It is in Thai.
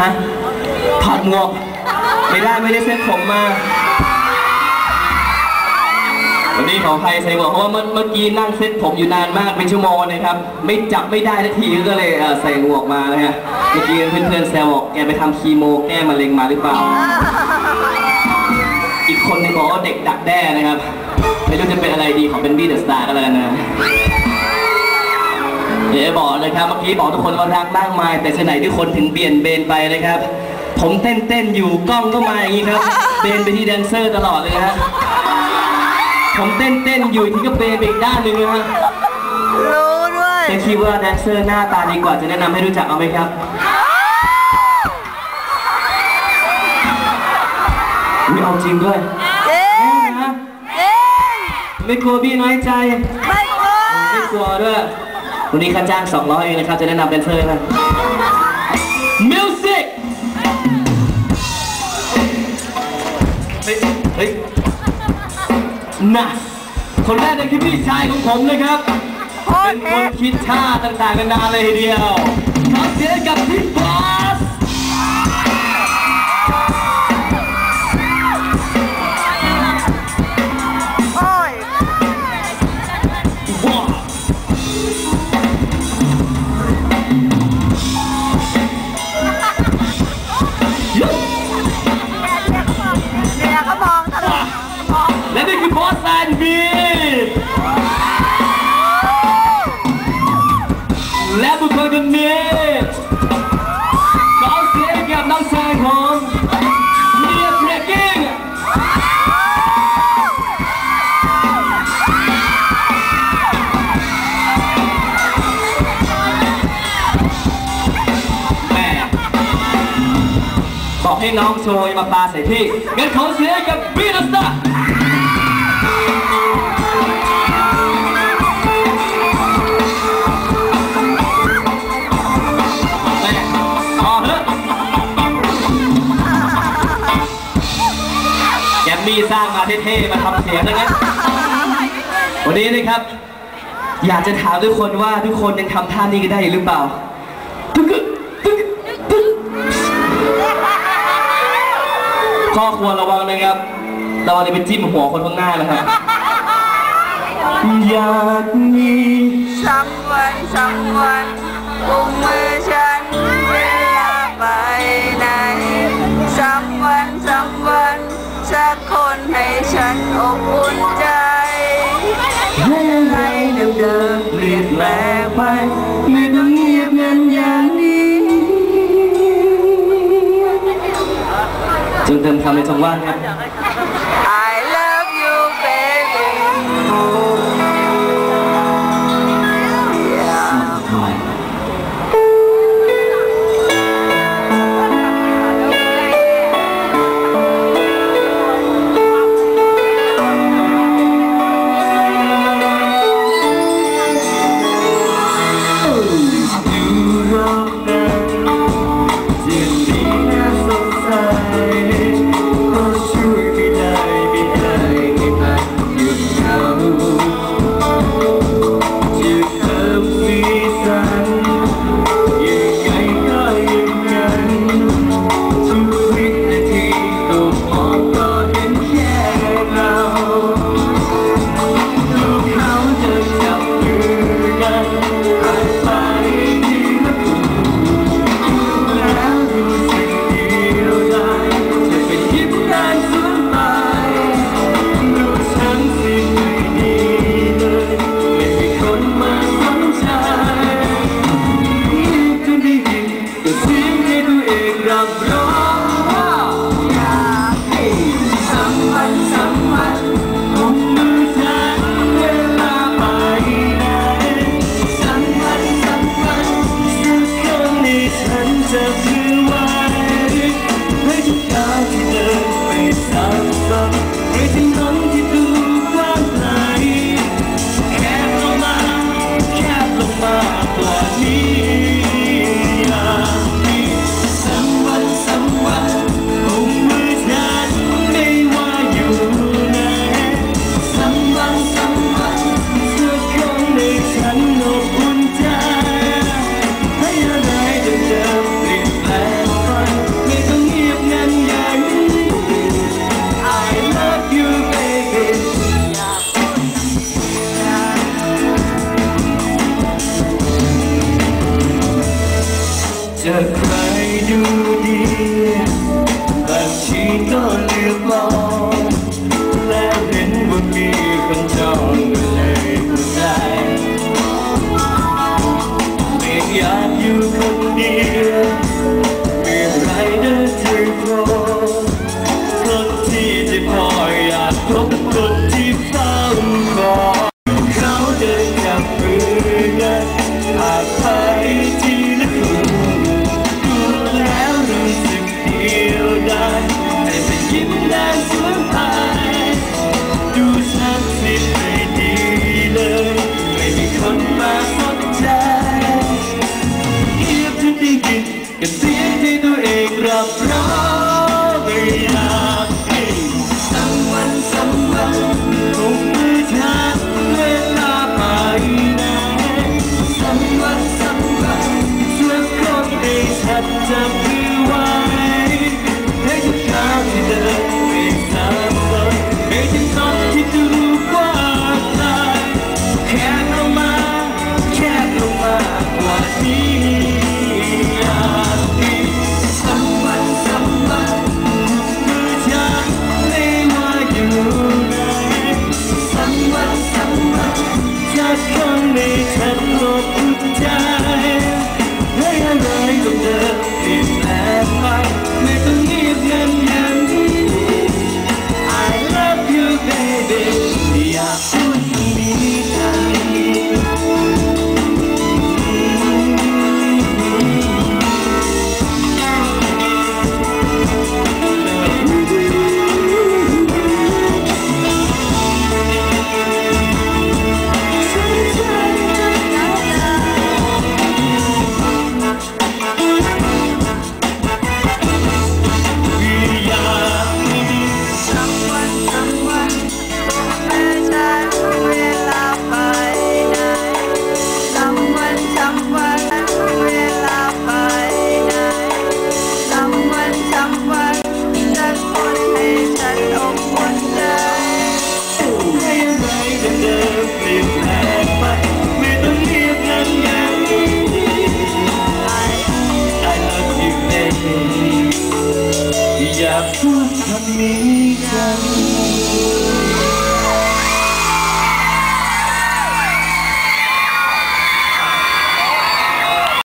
ฮะถอดหมวกไม่ได้ไม่ได้เซ็ตผมมา วันนี้ขออภัยใส่หมวกเพราะว่าเมื่อเมื่อกี้นั่งเซ็ตผมอยู่นานมากเป็นชั่วโมงนะครับ ไม่จับไม่ได้ทันทีก็เลยเอ่อใส่หมวกมานะฮะเมื่อกี้เพื่อนๆแซวบอกแกไปทำคีโมแก้มะเร็งมาหรือเปล่า อีกคนหนึงบอกว่าเด็กดักแด้นะครับไม่รู้จะเป็นอะไรดีขอเป็นบี้เดอะสตาร์ก็แล้วกันนะ เดี๋ยวบอกนะครับเมื่อกี้บอกทุกคนว่ารักมากมาย แต่ฉะไหนที่คนถึงเปลี่ยนเบนไปนะครับ ผมเต้นเต้นๆอยู่กล้องก็มาอย่างนี้ครับเบนไปที่แดนเซอร์ตลอดเลยนะฮะผมเต้นเต้นๆอยู่ที่ก็เบนไปอีกด้านหนึ่งนะฮะรู้ด้วยจะคิดว่าแดนเซอร์หน้าตาดีกว่าจะแนะนำให้รู้จักเอาไหมครับไม่เอาจริงด้วยเจ๊งนะเจ๊งไม่กลัวพี่น้อยใจ ไม่กลัวไม่กลัวด้วย วันนี้ค่าจ้าง 200เองนะครับ จะแนะนำแดนเซอร์ให้มิวสิกเฮ้ยเฮ้ยน่ะคนแรกเลยคือพี่ชายของผมนะครับโคตเป็รนคเท่นคิดท่าต่างๆกันานาเลยทีเดียวขอเสียงกับพี่ อสแซนบีและบุคคลคนนี้ขอเสียงกับน้องชายของเมียเบรกกิ้งแม่บอกให้น้องโชยมาปาใส่พี่งั้นขอเสียงกับบีนัสตา แกมมี่สร้างมาเท่ๆมาทำเสียงนะงั้นวันนี้นะครับ อยากจะถามทุกคนว่าทุกคนยังทำท่านี้กันได้อยู่หรือเปล่าตึ๊กตึ๊กตึ๊กข้อควรระวังนะครับระวังจะไปจิ้มหัวคนข้างหน้านะครับอยากมีสักวันสักวันกุมมือฉัน เติมคำในช่องว่างครับ จะใครดูดีบางทีก็เลือกมองและเห็นว่ามีคนจอง ฉั